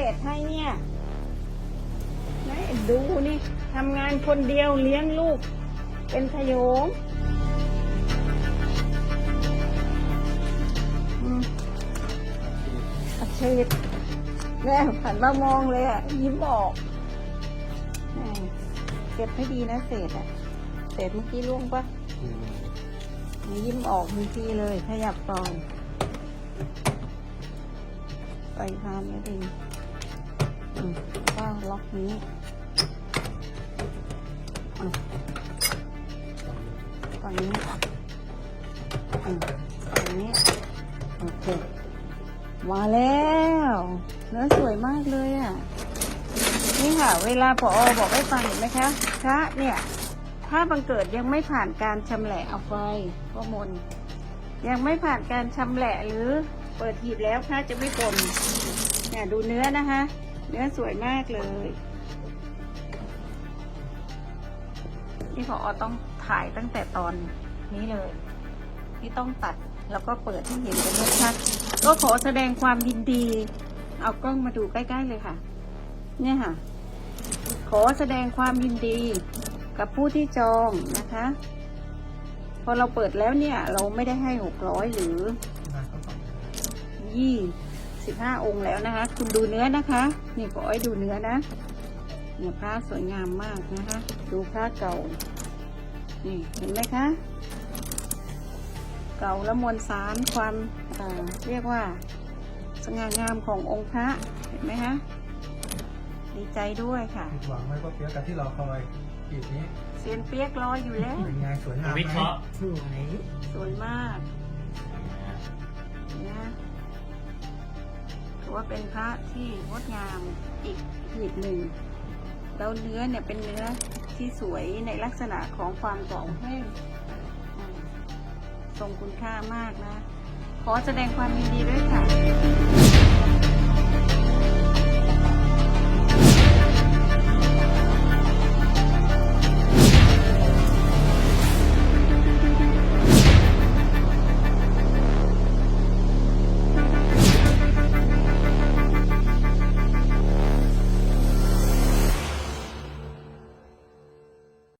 ศษให้เนี่ยไหนดูนี่ทำงานคนเดียวเลี้ยงลูก เป็นขโยงอืมอาชีพแม่หันมามองเลยอะ ยิ้มออกเก็บให้ดีนะเศษอะ เศษเมื่อกี้ล่วงปะยิ้มออกทันทีเลยขยับก่อนใส่พานไม่ดี ก็ล็อกนี้อะฝั่งนี้อืมฝั่งนี้ โอเค มาแล้ว เนื้อสวยมากเลยอะ นี่ค่ะ เวลาพอบอกให้ฟังเห็นไหมคะพระเนี่ย ถ้าบังเกิดยังไม่ผ่านการชำแหละเอาไฟก็มน ยังไม่ผ่านการชำแหละหรือเปิดหีบแล้วพระจะไม่ปนเนี่ยดูเนื้อนะคะ เนื้อสวยมากเลยที่พออต้องถ่ายตั้งแต่ตอนนี้เลยที่ต้องตัดแล้วก็เปิดให้เห็นกันชัดก็ขอแสดงความยินดี เอากล้องมาดูใกล้ๆเลยค่ะ เนี่ยค่ะ ขอแสดงความยินดีกับผู้ที่จองนะคะ พอเราเปิดแล้วเนี่ย เราไม่ได้ให้หกร้อยหรือยี่ สิบห้าองค์แล้วนะคะ คุณดูเนื้อนะคะ นี่ขอให้ดูเนื้อนะเนี่ยพระสวยงามมากนะคะ ดูพระเก่า นี่เห็นไหมคะ เก่าและมวลสารความอ่าเรียกว่า สง่างามขององค์พระ เห็นไหมคะ ดีใจด้วยค่ะผิดหวังไหมก็เปียกกับที่รอคอยอีกนี้เซียนเปียกรออยู่แล้ว เป็นไงสวยงามไหมวิเคราะห์สวยสวยมาก ถือว่าเป็นพระที่งดงามอีกหีบหนึ่ง แล้วเนื้อเนี่ยเป็นเนื้อที่สวยในลักษณะของความเก่าแห้งอืมทรงคุณค่ามากนะ ขอแสดงความยินดีด้วยค่ะ